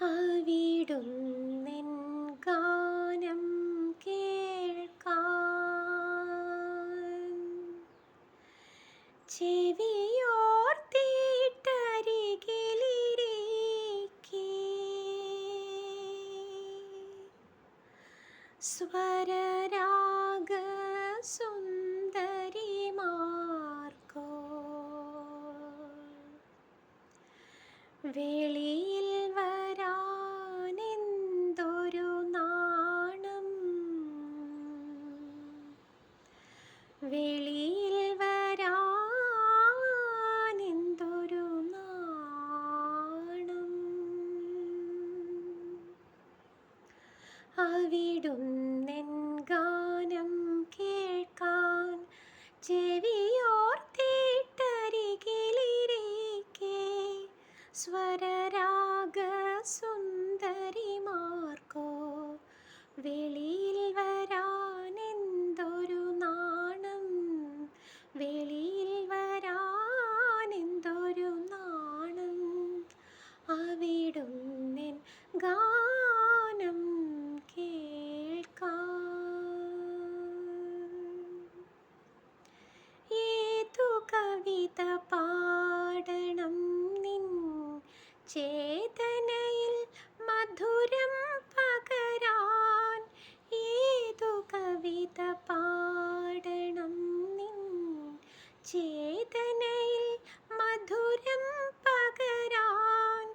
അവിടുന്നെൻ ഗാനം കേൾക്കാൻ. ചെവിയോർത്തിട്ടരികിലിരിക്കെ. സ്വരരാഗ സുന്ദരിമാർക്കോ. വെളിയിൽ അവിടുന്നെൻ ഗാനം കേൾക്കാൻ ചെവിയോർത്തിട്ടരികിലിരിക്കെ സ്വരരാഗ സുന്ദരിമാർക്കോ വെളിയിൽ വരാൻ എന്തൊരു നാണം. വെളിയിൽ വരാൻ എന്തൊരു നാണം. അവിടുന്നെൻ ഗാനം ചേതനയിൽ മധുരം പകരാൻ ഏതു കവിത പാടണം നിൻ? ചേതനയിൽ മധുരം പകരാൻ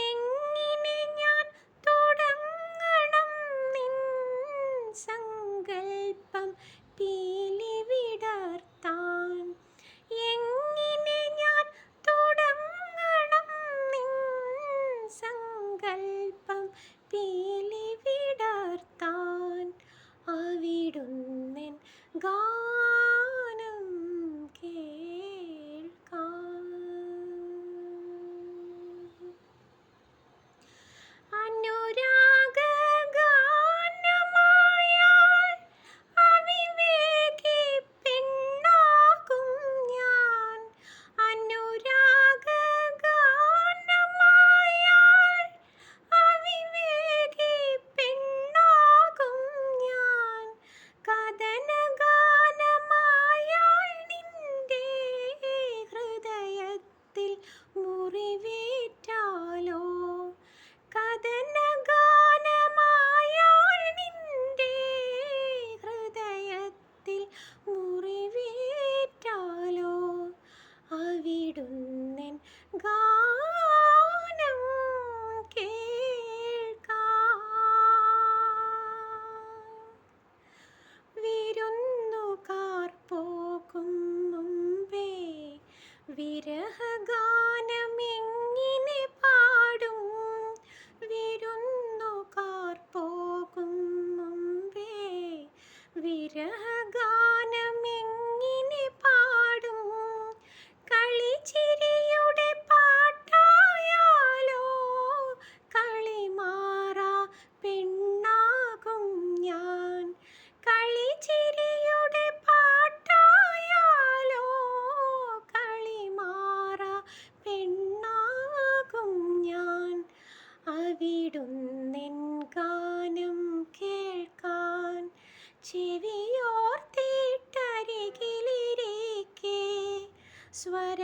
എങ്ങനെ ഞാൻ തുടങ്ങണം നിൻ സങ്കൽപ്പം? കൽപ്പം പീലി വിടർത്താൻ അവിടുന്നെൻ ഗാ ചെവിയോർത്തിട്ടരികിലിരിക്കെ. സ്വര